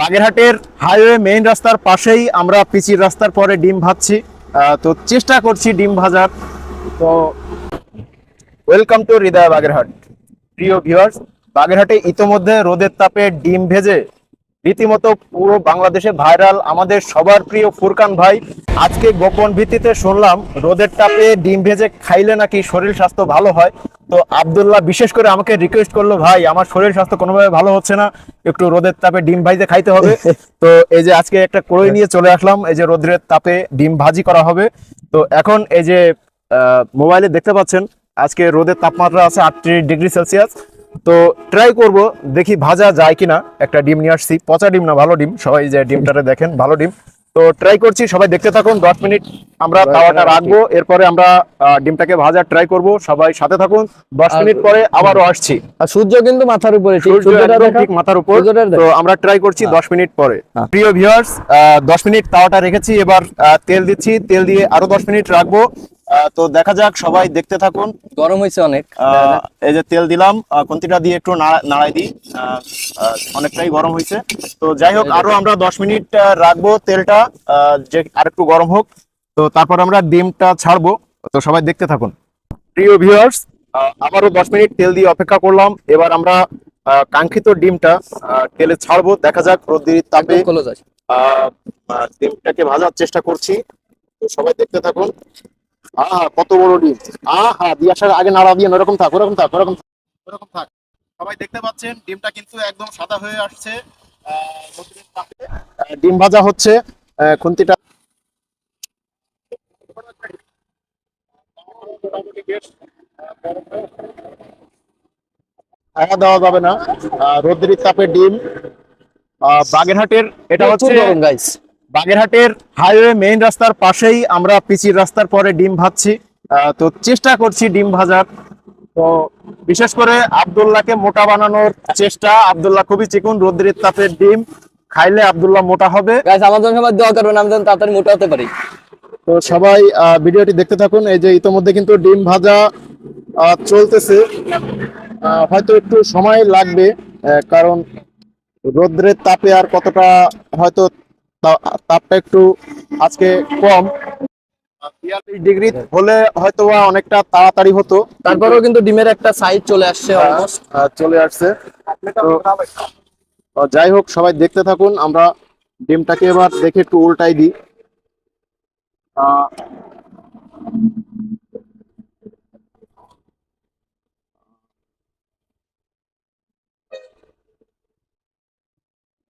বাগেরহাটের highway main রাস্তার পাশেই আমরা পিচির রাস্তার পরে ডিম ভাজছি। তো চেষ্টা করছি ডিম ভাজার। তো ওয়েলকাম টু হৃদয় বাগেরহাট। প্রিয় ভিউয়ার্স বাগেরহাটে ইতোমধ্যে রোদের তাপে ডিম ভেজে রীতিমতো পুরো বাংলাদেশে ভাইরাল আমাদের সবার প্রিয় ফুরকান ভাই আজকে গোপন ভিত্তিতে শুনলাম রোদের তাপে ডিম ভেজে খাইলে নাকি শরীর স্বাস্থ্য ভালো হয়? তো আব্দুল্লাহ বিশেষ করে আমাকে রিকোয়েস্ট করল ভাই আমার শরীর স্বাস্থ্য কোনোভাবে ভালো হচ্ছে না একটু রোদের তাপে ডিম ভাইজে খাইতে হবে। তো এই যে আজকে একটা কড়ই নিয়ে চলে আসলাম এই যে রোদের তাপে ডিম ভাজি করা হবে। তো এখন এই যে আহ, মোবাইলে দেখতে পাচ্ছেন আজকে রোদের তাপমাত্রা আছে আটত্রিশ ডিগ্রি সেলসিয়াস। তো ট্রাই করব দেখি ভাজা যায় কিনা। একটা ডিম নিয়ে আসছি পচা ডিম না ভালো ডিম। সবাই যে ডিমটারে দেখেন ভালো ডিম। তো ট্রাই করছি সবাই দেখতে থাকুন দশ মিনিট আমরা তাওয়াটা রাখব এরপরে আমরা ডিমটাকে ভাজা ট্রাই করব সবাই সাথে থাকুন দশ মিনিট পরে আবারও আসছি। আর সূর্য কিন্তু মাথার উপরে ঠিক? মাথার উপর তো আমরা ট্রাই করছি দশ মিনিট পরে। হ্যাঁ। প্রিয় ভিউয়ার্স দশ মিনিট তাওয়াটা রেখেছি এবার তেল দিচ্ছি তেল দিয়ে আরও দশ মিনিট রাখব। তো দেখা যাক সবাই দেখতে থাকুন। গরম হয়েছে অনেক। আহ, এই যে তেল দিলাম কন্তিটা দিয়ে একটু নাড়া- নাড়াই দিই। অনেকটাই গরম হয়েছে। তো যাই হোক আরও আমরা দশ মিনিট রাখব তেলটা। যে আরেকটু গরম হোক। তো তারপর আমরা ডিমটা ছাড়বো। তো সবাই দেখতে থাকুন। প্রিয় ভিউয়ার্স আবারও দশ মিনিট তেল দিয়ে অপেক্ষা করলাম। এবার আমরা কাঙ্ক্ষিত ডিমটা আহ, তেলে ছাড়বো। দেখা যাক রোদ্দির তাপে ডিমটাকে ভাজার চেষ্টা করছি। তো সবাই দেখতে থাকুন। আহা কত বড় ডিম। আহা দিয়ে আসার আগে নাড়া দিয়ে ওরকম থাক ওরকম থাক ওরকম থাক, ওরকম থাক। সবাই দেখতে পাচ্ছেন ডিমটা কিন্তু একদম সাদা হয়ে আসছে। ডিম ভাজা হচ্ছে খুন্তিটা ছায়া দেওয়া যাবে না। রোদ্রের তাপে ডিম। বাগেরহাটের এটা হচ্ছে গাইস বাগেরহাটের হাইওয়ে মেইন রাস্তার পাশেই আমরা পিচির রাস্তার পরে ডিম ভাজছি। তো চেষ্টা করছি ডিম ভাজার। তো বিশেষ করে আব্দুল্লাহকে মোটা বানানোর চেষ্টা। আবদুল্লাহ খুবই চিকুন রোদ্রের তাপের ডিম খাইলে আব্দুল্লাহ মোটা হবে। গাইস আমার জন্য সবাই দোয়া করবেন আমি যেন তাড়াতাড়ি মোটা হতে পারি। তো সবাই ভিডিওটি দেখতে থাকুন। এই যে ইতোমধ্যে কিন্তু ডিম ভাজা চলতেছে। হয়তো একটু সময় লাগবে কারণ রোদ্রের তাপে আর কতটা হয়তো তাপটা একটু আজকে কম। বিয়াল্লিশ ডিগ্রি হলে হয়তো বা অনেকটা তাড়াতাড়ি হতো। তারপরেও কিন্তু ডিমের একটা সাইজ চলে আসছে অলমোস্ট চলে আসছে। তো যাই হোক সবাই দেখতে থাকুন আমরা ডিমটাকে এবার দেখে একটু উল্টাই দিই।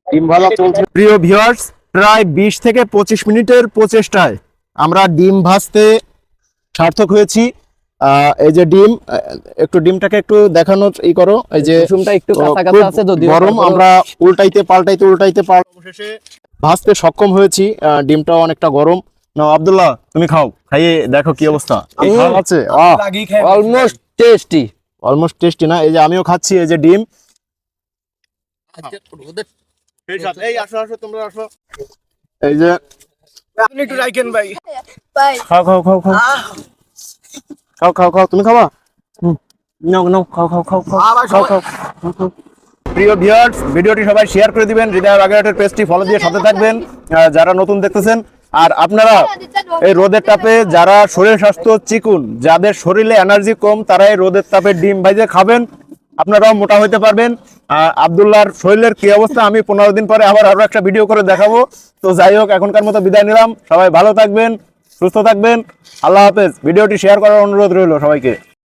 ডিম ভাজা চলছে। প্রিয় ভিউয়ার্স প্রায় বিশ থেকে পঁচিশ মিনিটের প্রচেষ্টায় আমরা ডিম ভাজতে সার্থক হয়েছি। আহ, এই যে ডিম একটু ডিমটাকে একটু দেখানোর ই করো। এই যে কুসুমটা একটু কাঁচা কাঁচা আছে যদিও গরম আমরা উল্টাইতে পাল্টাইতে উল্টাইতে পাল- অবশেষে ভাজতে সক্ষম হয়েছি। আহ, ডিমটাও অনেকটা গরম। নাও আব্দুল্লাহ তুমি খাও খাইয়ে দেখো কি অবস্থা। এই খাওয়া আছে? Almost tasty. অলমোস্ট টেস্টি না এই যে আমিও খাচ্ছি এই যে ডিম। এই আসো আসো তোমরা আসো। এই যে একটু রাখেন ভাই. খাও খাও খাও খাও। খাও খাও খাও তুমি খাবা? হুম। নাও নাও খাও খাও খাও খাও। খাও খাও খাও, খাও। প্রিয় ভিউয়ার্স ভিডিওটি সবাই শেয়ার করে দিবেন হৃদয় বাগেরহাটের পেজটি ফলো দিয়ে সাথে থাকবেন যারা নতুন দেখতেছেন আর আপনারা এই রোদের তাপে যারা শরীর স্বাস্থ্য চিকুন যাদের শরীরে এনার্জি কম তারা এই রোদের তাপে ডিম ভাইজে খাবেন। আপনারাও মোটা হইতে পারবেন। আহ, আব্দুল্লাহর শরীরের কি অবস্থা আমি পনেরো দিন পরে আবার আরও একটা ভিডিও করে দেখাবো। তো যাই হোক এখনকার মতো বিদায় নিলাম। সবাই ভালো থাকবেন সুস্থ থাকবেন। আল্লাহ হাফেজ। ভিডিওটি শেয়ার করার অনুরোধ রইল সবাইকে।